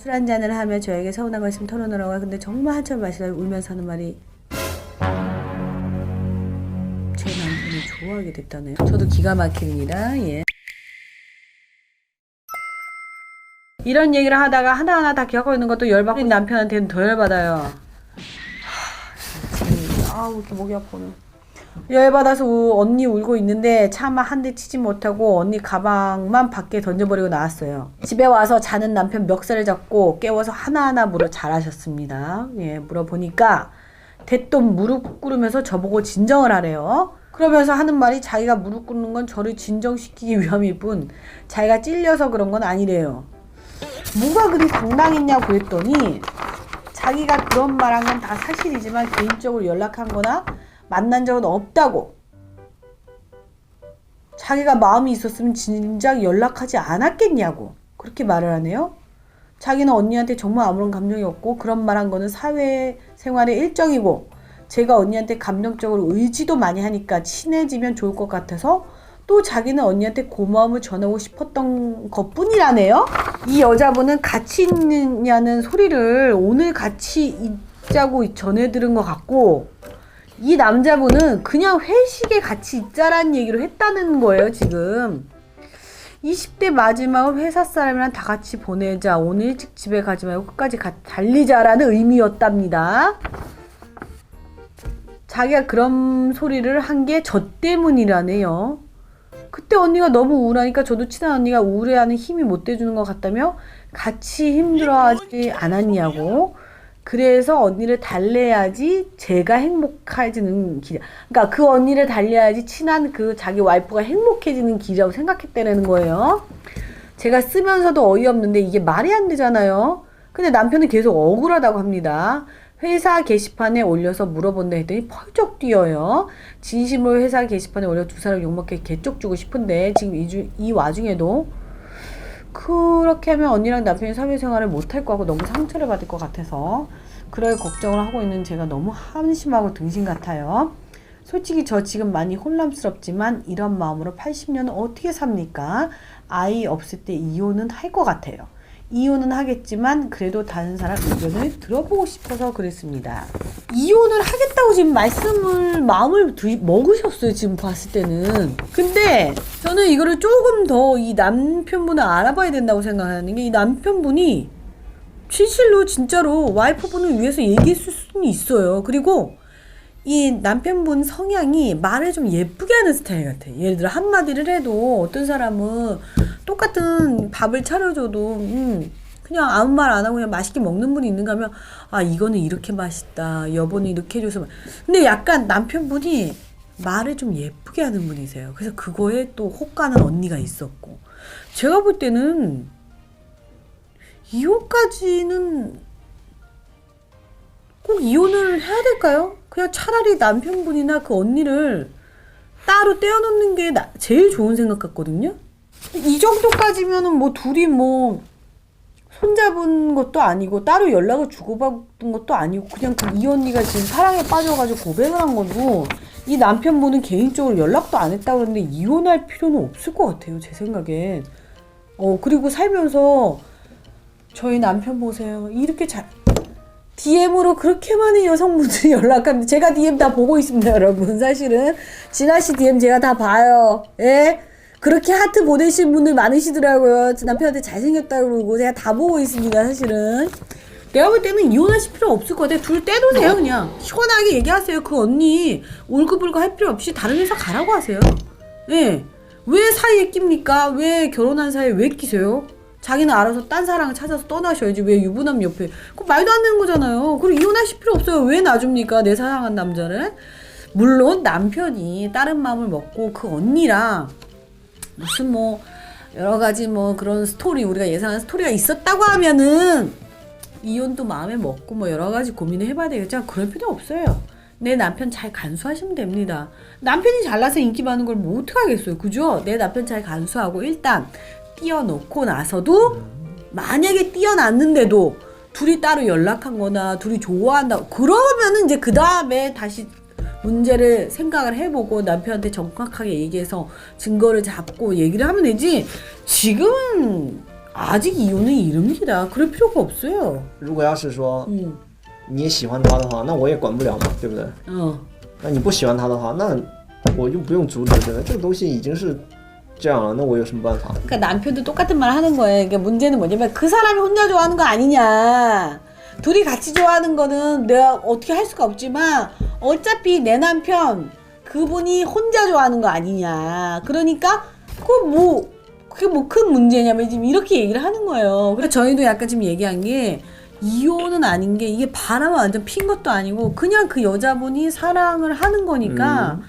술 한잔을 하며 저에게 서운한 거 있으면 털어놓으라고 근데 정말 한참 마시다 울면서 하는 말이 제 남편을 좋아하게 됐다네요. 저도 기가 막힙니다. 예. 이런 얘기를 하다가 하나하나 다 기억하고 있는 것도 열받고 남편한테는 더 열받아요. 아우 이렇게 목이 오늘. 열받아서 우- 언니 울고 있는데 차마 한 대 치지 못하고 언니 가방만 밖에 던져버리고 나왔어요. 집에 와서 자는 남편 멱살을 잡고 깨워서 하나하나 물어 잘하셨습니다. 예, 물어보니까 대뜸 무릎 꿇으면서 저보고 진정을 하래요. 그러면서 하는 말이 자기가 무릎 꿇는 건 저를 진정시키기 위함일 뿐 자기가 찔려서 그런 건 아니래요. 뭐가 그리 당당했냐고 그랬더니 자기가 그런 말 한 건 다 사실이지만 개인적으로 연락한 거나 만난 적은 없다고. 자기가 마음이 있었으면 진작 연락하지 않았겠냐고. 그렇게 말을 하네요. 자기는 언니한테 정말 아무런 감정이 없고 그런 말 한 거는 사회생활의 일정이고 제가 언니한테 감정적으로 의지도 많이 하니까 친해지면 좋을 것 같아서 또 자기는 언니한테 고마움을 전하고 싶었던 것 뿐이라네요. 이 여자분은 같이 있느냐는 소리를 오늘 같이 있자고 전해 들은 것 같고 이 남자분은 그냥 회식에 같이 있자라는 얘기로 했다는 거예요, 지금. 20대 마지막을 회사 사람이랑 다 같이 보내자. 오늘 일찍 집에 가지 말고 끝까지 가, 달리자라는 의미였답니다. 자기가 그런 소리를 한 게 저 때문이라네요. 그때 언니가 너무 우울하니까 저도 친한 언니가 우울해하는 힘이 못 돼주는 것 같다며 같이 힘들어하지 않았냐고. 그래서 언니를 달래야지 제가 행복해지는 길. 그러니까 그 언니를 달래야지 친한 그 자기 와이프가 행복해지는 길이라고 생각했다는 거예요. 제가 쓰면서도 어이없는데 이게 말이 안 되잖아요. 근데 남편은 계속 억울하다고 합니다. 회사 게시판에 올려서 물어본다 했더니 펄쩍 뛰어요. 진심으로 회사 게시판에 올려 두 사람 욕먹게 개쪽 주고 싶은데 지금 이, 주, 이 와중에도 그렇게 하면 언니랑 남편이 사회생활을 못할 것 같고 너무 상처를 받을 것 같아서 그럴 걱정을 하고 있는 제가 너무 한심하고 등신 같아요. 솔직히 저 지금 많이 혼란스럽지만 이런 마음으로 80년은 어떻게 삽니까? 아이 없을 때 이혼은 할 것 같아요. 이혼은 하겠지만 그래도 다른 사람 의견을 들어보고 싶어서 그랬습니다. 이혼을 하겠다고 지금 말씀을 마음을 드, 먹으셨어요 지금 봤을 때는. 근데 저는 이거를 조금 더 이 남편분을 알아봐야 된다고 생각하는 게 이 남편분이 실실로 진짜로 와이프분을 위해서 얘기했을 수는 있어요. 그리고 이 남편분 성향이 말을 좀 예쁘게 하는 스타일 같아. 예를 들어 한마디를 해도 어떤 사람은 똑같은 밥을 차려줘도 음 그냥 아무 말 안 하고 그냥 맛있게 먹는 분이 있는가 하면 아 이거는 이렇게 맛있다. 여보는 이렇게 해줘서 맛- 근데 약간 남편분이 말을 좀 예쁘게 하는 분이세요. 그래서 그거에 또 혹가는 언니가 있었고 제가 볼 때는 이혼까지는 꼭 이혼을 해야 될까요? 그냥 차라리 남편분이나 그 언니를 따로 떼어놓는 게 나- 제일 좋은 생각 같거든요. 이 정도까지면은 뭐 둘이 뭐 손잡은 것도 아니고 따로 연락을 주고받은 것도 아니고 그냥 그 이 언니가 지금 사랑에 빠져가지고 고백을 한 거고 이 남편분은 개인적으로 연락도 안 했다고 그러는데 이혼할 필요는 없을 것 같아요 제 생각엔 어 그리고 살면서 저희 남편 보세요 이렇게 잘 DM으로 그렇게 많은 여성분들이 연락합니다. 제가 DM 다 보고 있습니다, 여러분. 사실은 진아 씨 DM 제가 다 봐요. 예? 그렇게 하트 보내신 분들 많으시더라고요. 제 남편한테 잘생겼다고 그러고 제가 다 보고 있습니다, 사실은. 내가 볼 때는 이혼하실 필요 없을 것 같아요. 둘 떼놓으세요, 그냥. 시원하게 얘기하세요. 그 언니 울고불고 할 필요 없이 다른 회사 가라고 하세요. 예. 왜 사이에 낍니까? 왜 결혼한 사이에 왜 끼세요? 자기는 알아서 딴 사랑을 찾아서 떠나셔야지 왜 유부남 옆에 그 말도 안 되는 거잖아요 그리고 이혼하실 필요 없어요 왜 놔줍니까 내 사랑한 남자를 물론 남편이 다른 마음을 먹고 그 언니랑 무슨 뭐 여러 가지 뭐 그런 스토리 우리가 예상한 스토리가 있었다고 하면은 이혼도 마음에 먹고 뭐 여러 가지 고민을 해봐야 되겠지만 그럴 필요 없어요. 내 남편 잘 간수하시면 됩니다. 남편이 잘나서 인기 많은 걸 뭐 어떡하겠어요. 그죠? 내 남편 잘 간수하고 일단 띄워놓고 나서도 만약에 띄워놨는데도 둘이 따로 연락한 거나 둘이 좋아한다 그러면은 이제 그 다음에 다시 문제를 생각을 해보고 남편한테 정확하게 얘기해서 증거를 잡고 얘기를 하면 되지 지금은 아직 이혼은 이릅니다. 그럴 필요가 없어요. 如果要是说 음, 你也喜欢他的话，那我也管不了嘛，对不对？ 어. 那你不喜欢他的话，那我就不用阻止，对不对？这个东西已经是 这样了，那我有什么办法？ 그러니까 남편도 똑같은 말 하는 거예요. 그러니까 문제는 뭐냐면 그 사람이 혼자 좋아하는 거 아니냐. 둘이 같이 좋아하는 거는 내가 어떻게 할 수가 없지만 어차피 내 남편 그분이 혼자 좋아하는 거 아니냐. 그러니까 그 뭐 그게 뭐 큰 문제냐면 지금 이렇게 얘기를 하는 거예요. 그래서 저희도 약간 지금 얘기한 게 이혼은 아닌 게 이게 바람을 완전 핀 것도 아니고 그냥 그 여자분이 사랑을 하는 거니까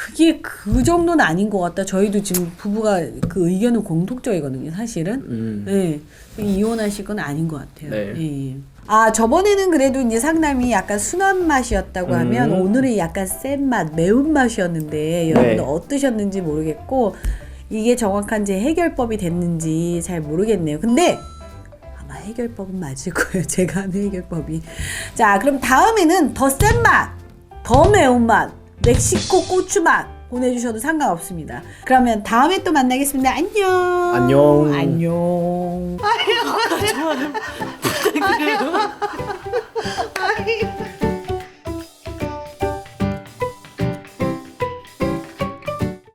그게 그 정도는 아닌 것 같다. 저희도 지금 부부가 그 의견은 공통적이거든요, 사실은. 음. 네. 이혼하실 건 아닌 것 같아요. 네. 예. 아, 저번에는 그래도 이제 상담이 약간 순한 맛이었다고 하면 음. 오늘은 약간 센 맛, 매운 맛이었는데 여러분들 네. 어떠셨는지 모르겠고 이게 정확한 제 해결법이 됐는지 잘 모르겠네요. 근데 아마 해결법은 맞을 거예요. 제가 하는 해결법이. 자, 그럼 다음에는 더 센 맛, 더 매운 맛, 멕시코 고추맛 보내주셔도 상관없습니다. 그러면 다음에 또 만나겠습니다. 안녕. 안녕. 안녕. 아유. 아유. 아유.